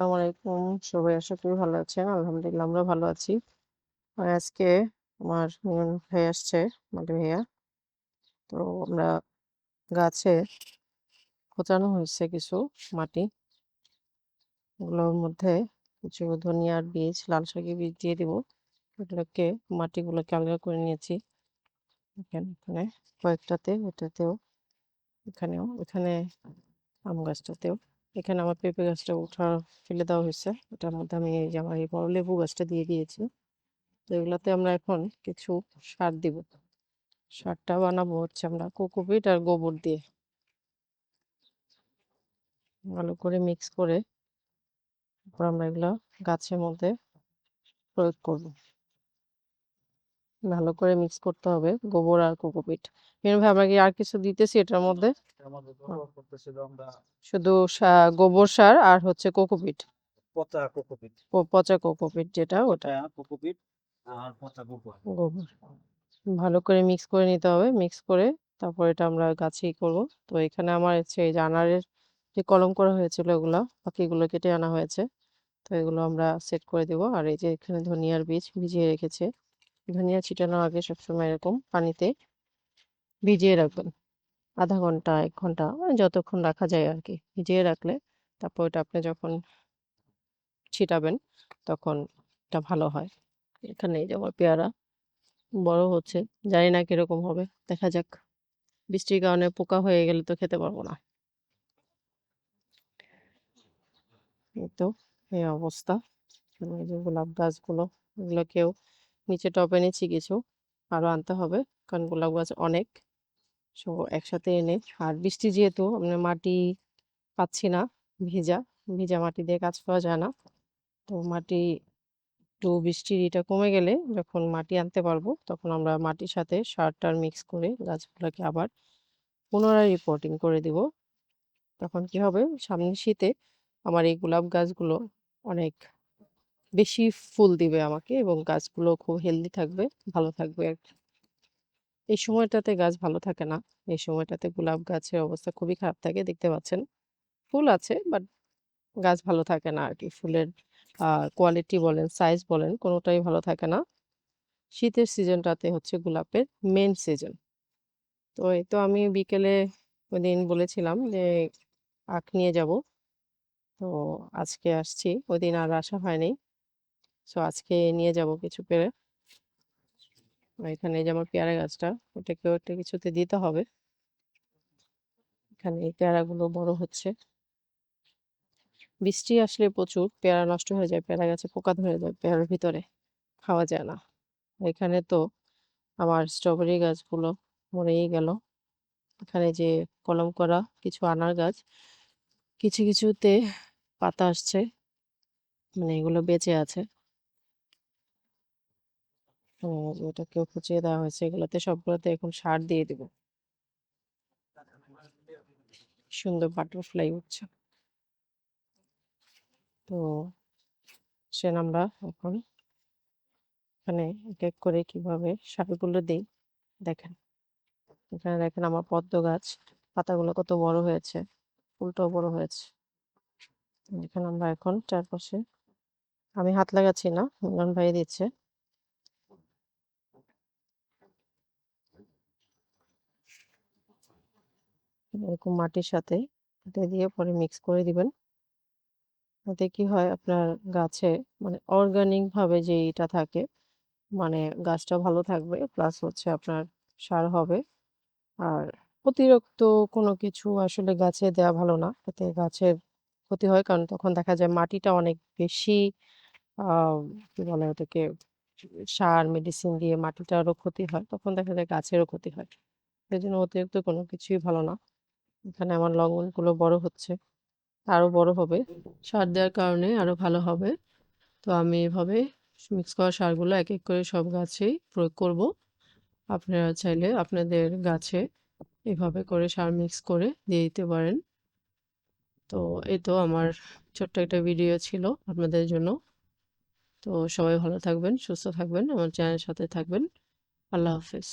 আসসালামু আলাইকুম। সবাই আশা করি ভালো আছেন। আলহামদুলিল্লাহ আমরা ভালো আছি। আজকে আমার ভাই আসছে মালি ভাইয়া। তো আমরা গাছে খোঁচানো হয়েছে কিছু মাটি। ওগুলোর মধ্যে কিছু ধনিয়ার বীজ, লাল শাকের বীজ দিয়ে দিব। এগুলোকে, মাটিগুলোকে আলগা করে নিয়েছি। এখানে এখানে কয়েকটাতে এটাতেও, এখানেও, এখানে আম গাছটাতেও। এখানে আমার পেঁপে গাছটা উঠা ফেলে দেওয়া হয়েছে। এটার মধ্যে আমি এই যে আমার এই বড় লেবু গাছটা দিয়ে দিয়েছি। তো এগুলাতে আমরা এখন কিছু সার দিব। সারটা বানাবো হচ্ছে আমরা কোকোপিট আর গোবর দিয়ে। ভালো করে মিক্স করে তারপর আমরা এগুলো গাছের মধ্যে প্রয়োগ করব। ভালো করে মিক্স করতে হবে গোবর আর কোকোপিট মেনু ভাই আমরা কি আর কিছু দিতেছি এটার মধ্যে। শুধু গোবর সার আর হচ্ছে কোকোপিট পচা কোকোপিট পচা কোকোপিট যেটা ওটা। পচা কোকোপিট আর পচা গোবর গোবর। ভালো করে মিক্স করে নিতে হবে মিক্স করে তারপর এটা আমরা গাছেই করব। তো এখানে আমার হচ্ছে এই যে আনারের যে কলম করা হয়েছিল এগুলো বাকিগুলো কেটে আনা হয়েছে। তো এগুলো আমরা সেট করে দেব। আর এই যে এখানে ধনিয়ার বীজ ভিজিয়ে রেখেছে। ধনিয়া ছিটানোর আগে সবসময় এরকম পানিতে ভিজিয়ে রাখবেন। আধা ঘণ্টা, এক ঘণ্টা মানে যতক্ষণ রাখা যায় আর কি ভিজিয়ে রাখলে তারপর এটা আপনি যখন ছিটাবেন তখন এটা ভালো হয়। এখানে যে আমার পেয়ারা বড় হচ্ছে, জানি না কীরকম হবে। দেখা যাক। বৃষ্টির কারণে পোকা হয়ে গেলে তো খেতে পারব না। এই তো, এই অবস্থা। গোলাপ গাছগুলো, এগুলোকেও নিচে টপ এনেছি কিছু। আরও আনতে হবে, কারণ গোলাপ গাছ অনেক। সো একসাথে এনে, আর বৃষ্টি যেহেতু আমরা মাটি পাচ্ছি না, ভিজা ভিজা মাটি দিয়ে কাজ করা যায় না। তো মাটি, একটু বৃষ্টির এটা কমে গেলে যখন মাটি আনতে পারব, তখন আমরা মাটির সাথে সারটার মিক্স করে গাছগুলোকে আবার পুনরায় রিপোর্টিং করে দিব। তখন কি হবে? সামনের শীতে আমার এই গোলাপ গাছগুলো অনেক বেশি ফুল দিবে আমাকে এবং গাছগুলো খুব হেলদি থাকবে, ভালো থাকবে আর কি। এই সময়টাতে গাছ ভালো থাকে না। এই সময়টাতে গোলাপ গাছের অবস্থা খুবই খারাপ থাকে, দেখতে পাচ্ছেন। ফুল আছে বাট গাছ ভালো থাকে না আর কি। ফুলের কোয়ালিটি বলেন সাইজ বলেন, কোনোটাই ভালো থাকে না। শীতের সিজনটাতে হচ্ছে গোলাপের মেন সিজন তো এই তো আমি বিকেলে ওই দিন বলেছিলাম যে, আখ নিয়ে যাব। তো আজকে আসছি। ওই দিন আর আসা হয়নি। সো আজকে নিয়ে যাব কিছু পেরে। এখানে যে আমার পেয়ারা গাছটা, ওটাকেও একটা কিছুতে দিতে হবে। এখানে এই পেয়ারাগুলো বড় হচ্ছে। বৃষ্টি আসলে প্রচুর, পেয়ারা নষ্ট হয়ে যায়, পেয়ারা গাছে পোকা ধরে যায়, পেয়ারার ভিতরে খাওয়া যায় না। এখানে তো আমার স্ট্রবেরি গাছগুলো মরেই গেল। এখানে যে কলম করা কিছু আনার গাছ, কিছু কিছুতে পাতা আসছে মানে এগুলো বেঁচে আছে। তো ওটাকেও দেওয়া হয়েছে, এগুলোতে সবগুলোতে এখন সার দিয়ে দিব। সুন্দর বাটারফ্লাই উঠছে তো সে আমরা এখন এখানে এক এক করে কীভাবে সারগুলো দিই, দেখেন। এখানে দেখেন আমার পদ্ম গাছ, পাতাগুলো কত বড় হয়েছে, ফুলটাও বড় হয়েছে। এখানে আমরা এখন চারপাশে, আমি হাত লাগাচ্ছি না, মিলন ভাই দিচ্ছে। এরকম মাটির সাথে এটা দিয়ে পরে মিক্স করে দিবেন। এতে কি হয় আপনার গাছে মানে অর্গানিক ভাবে যে এটা থাকে মানে গাছটা ভালো থাকবে প্লাস হচ্ছে আপনার সার হবে। আর অতিরিক্ত কোনো কিছু আসলে গাছে দেওয়া ভালো না, এতে গাছের ক্ষতি হয়। কারণ তখন দেখা যায় মাটিটা অনেক বেশি কি বলে ওটাকে, সার মেডিসিন দিয়ে মাটিটারও ক্ষতি হয়, তখন দেখা যায় গাছেরও ক্ষতি হয়। এই জন্য অতিরিক্ত কোনো কিছুই ভালো না। এখানে আমার লঙ্গনগুলো বড় হচ্ছে। আরও বড় হবে। সার দেওয়ার কারণে আরও ভালো হবে। তো আমি এভাবে মিক্স করা সারগুলো এক এক করে সব গাছেই প্রয়োগ করব। আপনারা চাইলে আপনাদের গাছে এভাবে করে সার মিক্স করে দিয়ে দিতে পারেন। তো এই তো আমার ছোট্ট একটা ভিডিও ছিল আপনাদের জন্য। তো সবাই ভালো থাকবেন, সুস্থ থাকবেন, আমার চ্যানেলের সাথে থাকবেন। আল্লাহ হাফেজ।